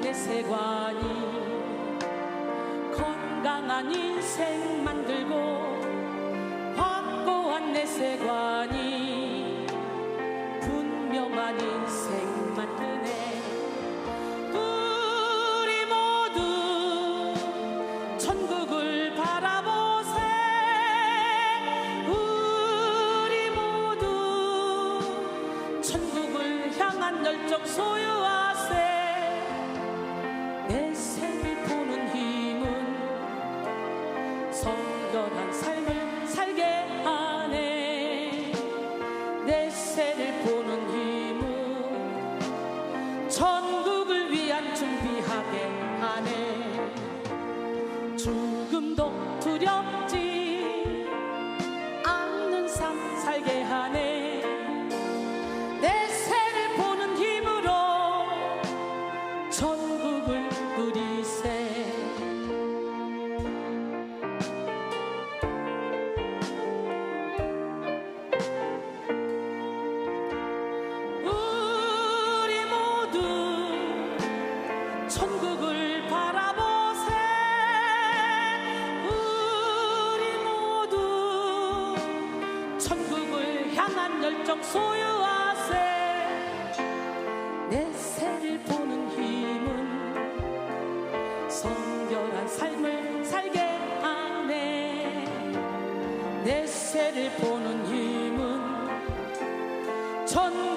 내 세관이 건강한 인생 만들고 확고한 내 세관이 분명한 인생 만드네. 우리 모두 천국을 바라보세. 우리 모두 천국을 향한 열정 소유하세 내 새를 보는 힘은 천국을 위한 준비하게 하네. 죽음도 향한 열정 소유하세. 내 새를 보는 힘은 성결한 삶을 살게 하네. 내 새를 보는 힘은 천